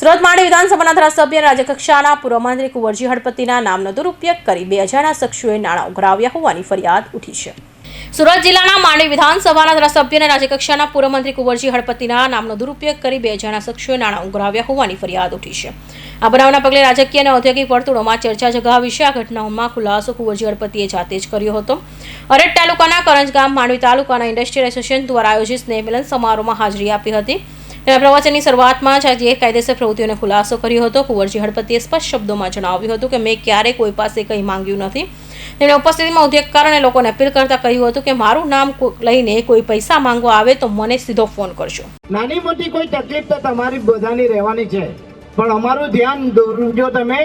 સુરત માંડવી વિધાનસભાના ધારાસભ્ય રાજ્યકક્ષાના પૂર્વ મંત્રી કુંવરજી હડપતિના નામનો દુરુપયોગ કરી બે અજાણ્યા શખ્સોએ નાણાં ઉઘરાવ્યા હોવાની ફરિયાદ ઉઠી છે. સુરત જિલ્લાના માંડવી વિધાનસભાના ધારાસભ્ય અને રાજ્યકક્ષાના પૂર્વ મંત્રી કુંવરજી હળપતિના નામનો દુરુપયોગ કરી બે જણા શખ્સોએ નાણાં ઉઘરાવ્યા હોવાની ફરિયાદ ઉઠી છે. આ બનાવના પગલે રાજકીય અને ઔદ્યોગિક વર્તુળોમાં ચર્ચા જગાવી છે. આ ઘટનાઓમાં ખુલાસો કુંવરજી હડપતિએ જાતે જ કર્યો હતો. અરડ તાલુકાના કરંજ ગામ, માંડવી તાલુકાના ઇન્ડસ્ટ્રીયલ એસોસિએશન દ્વારા આયોજિત સ્નેહ મિલન સમારોહમાં હાજરી આપી હતી. તેમણે પ્રવચનની શરૂઆતમાં જ આ ગેરકાયદેસર પ્રવૃત્તિઓનો ખુલાસો કર્યો હતો. કુંવરજી હળપતિએ સ્પષ્ટ શબ્દોમાં જણાવ્યું હતું કે મેં ક્યારેય કોઈ પાસે કંઈ માંગ્યું નથી. તેમણે ઉપસ્થિતિમાં ઉદ્યોગકારો અને લોકોને અપીલ કરતા કહ્યું હતું કે મારું નામ લઈને કોઈ પૈસા માંગવા આવે તો મને સીધો ફોન કરજો. નાની મોટી કોઈ તકલીફ તો તમારી બધાની રહેવાની છે. પણ અમારું ધ્યાન દોરજો તમે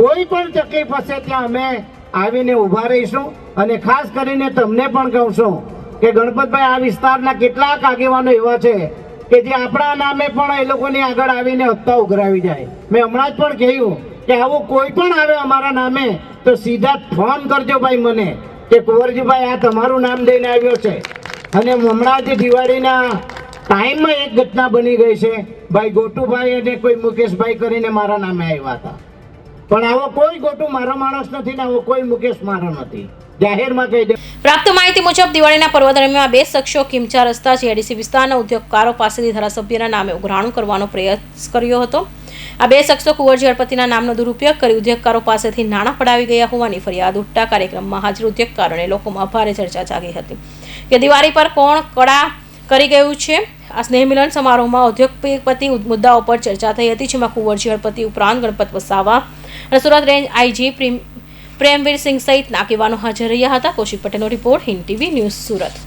કોઈ પણ તકલીફ હશે ત્યાં અમે આવીને ઊભા રહીશું. અને ખાસ કરીને તમને પણ કહું છું કે ગણપતભાઈ આ વિસ્તારના કેટલાક આગેવાનો એવા છે કે જે આપણા નામે પણ એ લોકોની આગળ આવીને હપ્તા ઉઘરાવી જાય. મેં હમણાં જ પણ કહ્યું કે આવું કોઈ પણ આવે અમારા નામે, તો સીધા ફોન કરજો ભાઈ મને કે કુંવરજીભાઈ, આ તમારું નામ દઈને આવ્યો છે. અને હમણાં જ દિવાળીના ટાઈમમાં એક ઘટના બની ગઈ છે. ભાઈ ગોટુભાઈ અને કોઈ મુકેશભાઈ કરીને મારા નામે આવ્યા હતા. પણ આવો કોઈ ગોટુ મારો માણસ નથી ને આવો કોઈ મુકેશ મારો નથી. પ્રાપ્ત માહિતી મુજબ દિવાળીના પર્વ દરમિયાન બે શખ્સો કિમચા રસ્તા જીઆઈડીસી વિસ્તારના ઉદ્યોગકારો પાસેથી ધારાસભ્યના નામે ઉઘરાણું કરવાનો પ્રયાસ કર્યો હતો. આ બે શખ્સો કુંવરજી હળપતિના નામનો દુરુપયોગ કરી ઉદ્યોગકારો પાસેથી નાણાં પડાવી ગયા હોવાની ફરિયાદ ઉઠતા કાર્યક્રમમાં હાજર ઉદ્યોગકારોને લોકોમાં ભારે ચર્ચા જાગી હતી કે દિવાળી પર કોણ કડા કરી ગયું છે? આ સ્નેહ મિલન સમારોહમાં ઉદ્યોગપતિ મુદ્દાઓ પર ચર્ચા થઈ હતી, જેમાં કુંવરજી હળપતિ ઉપરાંત ગણપત વસાવા અને સુરત રેન્જ આઈજી પ્રેમ પ્રેમવીર સિંહ સહિતના આગેવાનો હાજર રહ્યા હતા. કૌશિક પટેલનો report Hind TV news Surat.